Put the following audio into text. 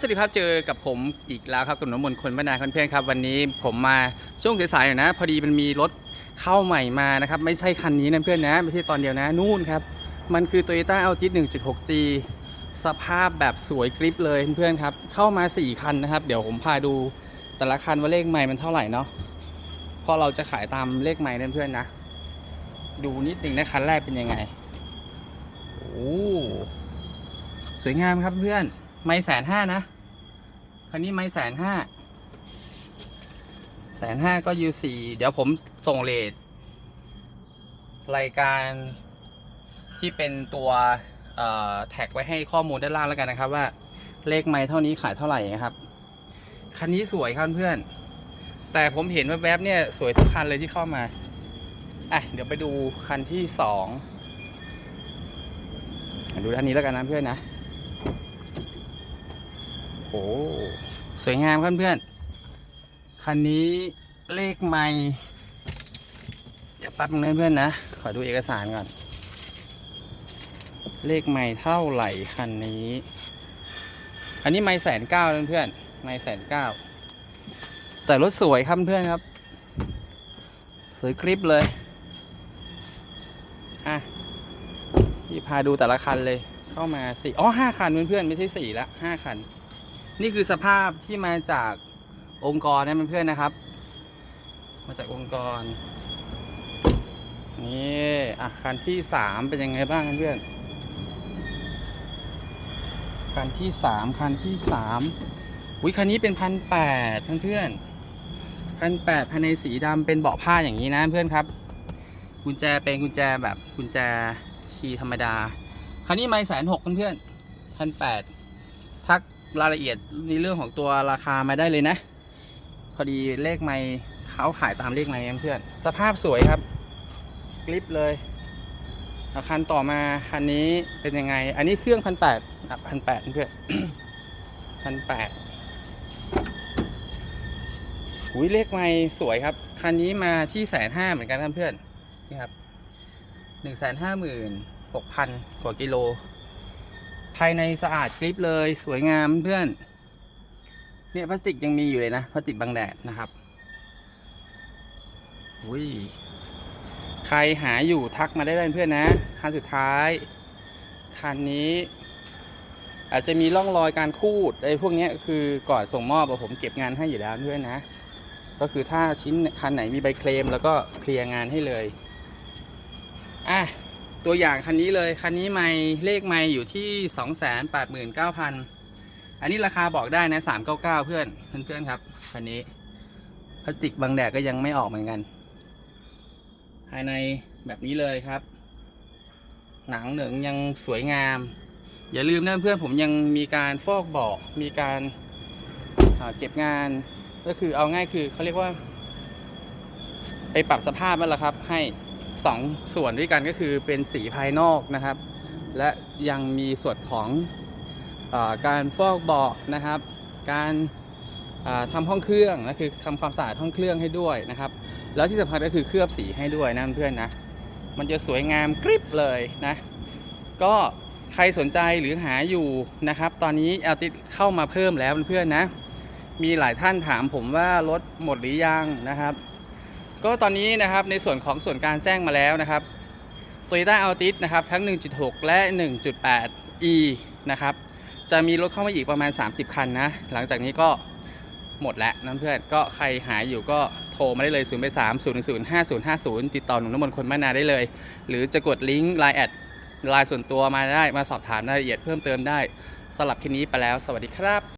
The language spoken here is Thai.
สวัสดีครับเจอกับผมอีกแล้วครับกับน้ำมนต์คนบ้านนาคนเพื่อนครับ วันนี้ผมมาช่วงสายๆหน่อยนะ พอดีมันมีรถเข้าใหม่มานะครับ ไม่ใช่คันนี้นะเพื่อนนะ ไม่ใช่ตอนเดียวนะนู่นครับ มันคือ Toyota Altis 1.6G สภาพแบบสวยกริปเลยเพื่อนครับ เข้ามา 4 คันนะครับ เดี๋ยวผมพาดูแต่ละคันว่าเลขใหม่มันเท่าไหร่เนาะเพราะเราจะขายตามเลขใหม่นะเพื่อนนะ ดูนิดหนึ่งนะคันแรกเป็นยังไงโอ้สวยงามครับเพื่อน ไม่แสนห้านะ คันนี้ไม่แสนห้าแสนห้าก็ยูสี่เดี๋ยวผมส่งเลทรายการที่เป็นตัวแท็กไว้ให้ข้อมูลด้านล่างแล้วกันนะครับ ว่าเลขไม่เท่านี้ขายเท่าไหร่นะครับ คันนี้สวยครับเพื่อน แต่ผมเห็นแวบๆเนี่ยสวยทุกคันเลยที่เข้ามาอะเดี๋ยวไปดูคันที่สองดูด้านนี้แล้วกันนะเพื่อนนะ สวยงามครับเพื่อนคันนี้เลขไม่เดี๋ยวแป๊บนึงนะเพื่อนนะ ขอดูเอกสารก่อน เลขไม่เท่าไหร่คันนี้ อันนี้ไม่แสนเก้าเพื่อนไม่แสนเก้าแต่รถสวยครับเพื่อนครับ สวยคลิปเลย อะพี่พาดูแต่ละคันเลยเข้ามาสี่อ๋อห้าคันเพื่อนๆไม่ใช่สี่ละห้าคัน นี่คือสภาพที่มาจากองค์กรนะเพื่อนๆนะครับ มาจากองค์กร นี่อะคันที่สามเป็นยังไงบ้างเพื่อนคันที่สามคันที่สามอุ้ยคันนี้เป็นพันแปดเพื่อนพันแปดภายในสีดำเป็นเบาะผ้าอย่างนี้นะเพื่อนครับกุญแจเป็นกุญแจแบบกุญแจคีย์ธรรมดาคันนี้ไม่แสนหกเพื่อนพันแปด รายละเอียดในเรื่องของตัวราคามาได้เลยนะ พอดีเลขไม่เขาขายตามเลขไม่เพื่อน สภาพสวยครับกลิปเลยอาคันต่อมาคันนี้เป็นยังไง อันนี้เครื่องพันแปดอ่พันแปดเพื่อนพันแปดหุยเลขไม่สวยครับ คันนี้มาที่แสนห้าเหมือนกันครับเพื่อนนี่ครับหนึ่งแสนห้าหมื่นหกพันกว่ากิโล ภายในสะอาดกริปเลยสวยงามเพื่อน เนี่ยพลาสติกยังมีอยู่เลยนะพลาสติกบังแดดนะครับอุ้ยใครหาอยู่ทักมาได้เลยเพื่อนนะ คันสุดท้าย คันนี้ อาจจะมีร่องรอยการคูดไอ้พวกนี้คือก่อนส่งมอบอะผมเก็บงานให้อยู่แล้วเพื่อนนะ ก็คือถ้าชิ้นคันไหนมีใบเคลม แล้วก็เคลียร์งานให้เลยอะ ตัวอย่างคันนี้เลย คันนี้ไม่เลขไม่อยู่ที่ 289,000 อันนี้ราคาบอกได้นะ 399 เพื่อนเพื่อนๆครับ คันนี้ พลาสติกบังแดดก็ยังไม่ออกเหมือนกัน ภายในแบบนี้เลยครับ หนังเหนึ่งยังสวยงาม อย่าลืมนะเพื่อนผมยังมีการฟอกเบาะมีการาเก็บงานก็คือเอาง่ายคือเขาเรียกว่า ไปปรับสภาพนั่นแหละครับให้ สองส่วนด้วยกันก็คือเป็นสีภายนอกนะครับ และยังมีส่วนของอการฟอกเบาะนะครับ การอ่าทำห้องเครื่องนะคือทำความสะอาดห้องเครื่องให้ด้วยนะครับ แล้วที่สำคัญก็คือเคลือบสีให้ด้วยนะเพื่อนนะมันจะสวยงามกริบเลยนะ ก็ใครสนใจหรือหาอยู่นะครับ ตอนนี้เอาติเข้ามาเพิ่มแล้วเพื่อนๆนะ มีหลายท่านถามผมว่ารถหมดหรือยังนะครับ ก็ตอนนี้นะครับในส่วนของส่วนการแจ้งมาแล้วนะครับ Toyota Altis นะครับทั้ง 1.6 และ 1.8 e นะครับจะมีรถเข้ามาอีกประมาณ 30 คันนะ หลังจากนี้ก็หมดแล้วนะเพื่อนก็ใครหายอยู่ก็โทรมาได้เลย 0 ไป3 0 1 0 5 0 5 0 ติดต่อหนุ่มน้ำมนต์คนบ้านนาได้เลย หรือจะกดลิงก์ Line แอดไลน์ส่วนตัวมาได้มาสอบถามรายละเอียดเพิ่มเติมได้สำหรับคลิปนี้ไปแล้ว สวัสดีครับ